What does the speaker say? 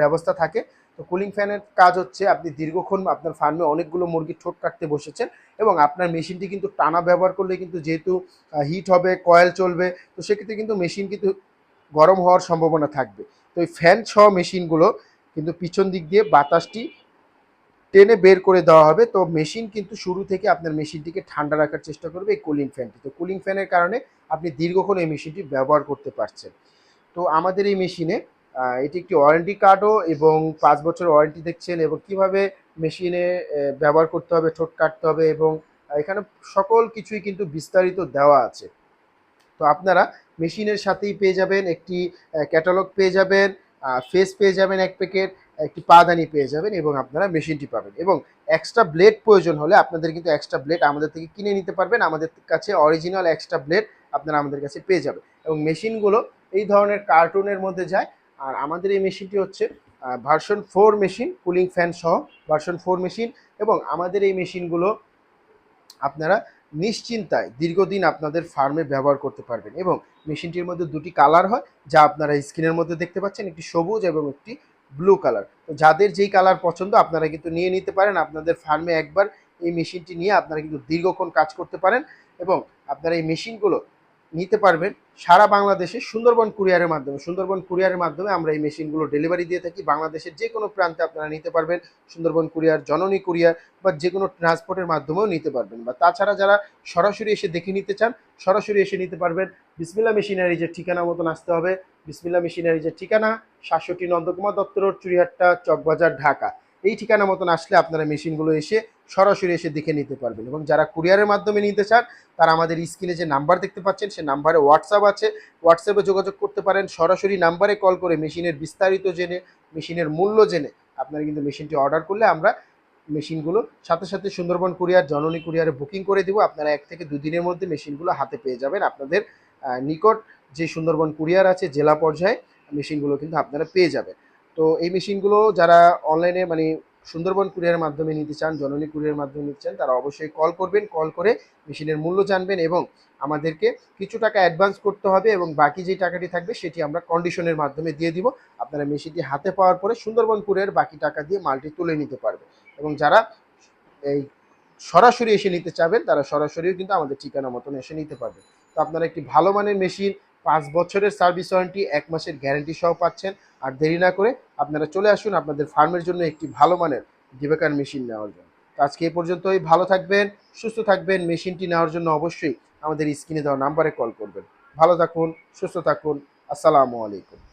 ব্যবস্থা থাকে। তো কুলিং ফ্যানের কাজ হচ্ছে আপনি দীর্ঘক্ষণ আপনার ফার্মে অনেকগুলো মুরগির ঠোঁট কাটতে বসেছেন এবং আপনার মেশিনটি কিন্তু টানা ব্যবহার করলে কিন্তু যেহেতু হিট হবে কয়েল চলবে, তো সেক্ষেত্রে কিন্তু মেশিন কিন্তু গরম হওয়ার সম্ভাবনা থাকবে। তো এই ফ্যান সহ মেশিনগুলো কিন্তু পিছন দিক দিয়ে বাতাসটি টেনে বের করে দেওয়া হবে। তো মেশিন কিন্তু শুরু থেকে আপনার মেশিনটিকে ঠান্ডা রাখার চেষ্টা করবে এই কুলিং ফ্যানটি তো কুলিং ফ্যানের কারণে আপনি দীর্ঘক্ষণ এই মেশিনটি ব্যবহার করতে পারছেন। তো আমাদের এই মেশিনে এটি একটি ওয়ারেন্টি কার্ডও এবং পাঁচ বছর ওয়ারেন্টি দেখছেন এবং কীভাবে মেশিনে ব্যবহার করতে হবে, ঠোঁট কাটতে হবে এবং এখানে সকল কিছুই কিন্তু বিস্তারিত দেওয়া আছে। তো আপনারা মেশিনের সাথেই পেয়ে যাবেন, একটি ক্যাটালগ পেয়ে যাবেন ফেস পেয়ে যাবেন এক প্যাকেট একটি পাদানি পেয়ে যাবেন এবং আপনারা মেশিনটি পাবেন এবং এক্সট্রা ব্লেড প্রয়োজন হলে আপনাদের কিন্তু এক্সট্রা ব্লেড আমাদের থেকে কিনে নিতে পারবেন, আমাদের কাছে অরিজিনাল এক্সট্রা ব্লেড আপনারা আমাদের কাছে পেয়ে যাবেন এবং মেশিনগুলো এই ধরনের কার্টুনের মধ্যে যায় আর আমাদের এই মেশিনটি হচ্ছে version four machine cooling fan সহ ভার্সন ফোর মেশিন এবং আমাদের এই মেশিনগুলো আপনারা নিশ্চিন্তায় দীর্ঘদিন আপনাদের ফার্মে ব্যবহার করতে পারবেন এবং মেশিনটির মধ্যে দুটি কালার হয়, যা আপনারা স্ক্রিনের মধ্যে দেখতে পাচ্ছেন, একটি সবুজ এবং একটি ব্লু কালার তো যাদের যেই কালার পছন্দ, আপনারা কিন্তু নিয়ে নিতে পারেন, আপনাদের ফার্মে একবার এই মেশিনটি নিয়ে আপনারা কিন্তু দীর্ঘক্ষণ কাজ করতে পারেন এবং আপনারা এই মেশিনগুলো নিতে পারবেন। সারা বাংলাদেশে সুন্দরবন কুরিয়ারের মাধ্যমে, সুন্দরবন কুরিয়ারের মাধ্যমে আমরা এই মেশিনগুলো ডেলিভারি দিয়ে থাকি। বাংলাদেশের যে কোনো প্রান্তে আপনারা নিতে পারবেন। সুন্দরবন কুরিয়ার, জননী কুরিয়ার বা যে কোনো ট্রান্সপোর্টের মাধ্যমেও নিতে পারবেন বা তাছাড়া যারা সরাসরি এসে দেখে নিতে চান, সরাসরি এসে নিতে পারবেন। বিসমিল্লা মেশিনারি যে ঠিকানা মতন আসতে হবে। বিসমিল্লা মেশিনারি যে ঠিকানা, সাতষট্টি নন্দকুমার দত্ত রোড, চুরিহাট্টা, চকবাজার, ঢাকা। এই ঠিকানা মতন আসলে আপনারা মেশিনগুলো এসে সরাসরি এসে দেখে নিতে পারবেন। এবং যারা কুরিয়ারের মাধ্যমে নিতে চান, তারা আমাদের স্ক্রিনে যে নাম্বার দেখতে পাচ্ছেন, সে নাম্বারে হোয়াটসঅ্যাপ আছে। হোয়াটসঅ্যাপে যোগাযোগ করতে পারেন, সরাসরি নাম্বারে কল করে মেশিনের বিস্তারিত জেনে, মেশিনের মূল্য জেনে আপনারা কিন্তু মেশিনটি অর্ডার করলে আমরা মেশিনগুলো সাথে সাথে সুন্দরবন কুরিয়ার, জননী কুরিয়ারে বুকিং করে দিব। আপনারা এক থেকে দুদিনের মধ্যে মেশিনগুলো হাতে পেয়ে যাবেন। আপনাদের নিকট যে সুন্দরবন কুরিয়ার আছে, জেলা পর্যায়ে মেশিনগুলো কিন্তু আপনারা পেয়ে যাবেন। তো এই মেশিনগুলো যারা অনলাইনে মানে সুন্দরবন কুরিয়ারের মাধ্যমে নিতে চান, জননী কুরিয়ারের মাধ্যমে নিতে চান, তারা অবশ্যই কল করবেন কল করে মেশিনের মূল্য জানবেন এবং আমাদেরকে কিছু টাকা অ্যাডভান্স করতে হবে এবং বাকি যে টাকাটি থাকবে সেটি আমরা কন্ডিশনের মাধ্যমে দিয়ে দিব। আপনারা মেশিনটি হাতে পাওয়ার পরে সুন্দরবন কুরিয়ার বাকি টাকা দিয়ে মালটি তুলে নিতে পারবে এবং যারা এই সরাসরি এসে নিতে চাবেন, তারা সরাসরিও কিন্তু আমাদের ঠিকানা মতন এসে নিতে পারবে তো আপনারা একটি ভালো মানের মেশিন পাঁচ বছরের সার্ভিস ওয়ারেন্টি, এক মাসের গ্যারেন্টি সহ পাচ্ছেন। আর দেরি না করে আপনারা চলে আসুন আপনাদের ফার্মের জন্য একটি ভালো মানের ডিবেকার মেশিন নেওয়ার জন্য। তো আজকে এ পর্যন্তই, ভালো থাকবেন, সুস্থ থাকবেন মেশিনটি নেওয়ার জন্য অবশ্যই আমাদের স্ক্রিনে দেওয়া নাম্বারে কল করবেন। ভালো থাকুন, সুস্থ থাকুন, আসসালামু আলাইকুম।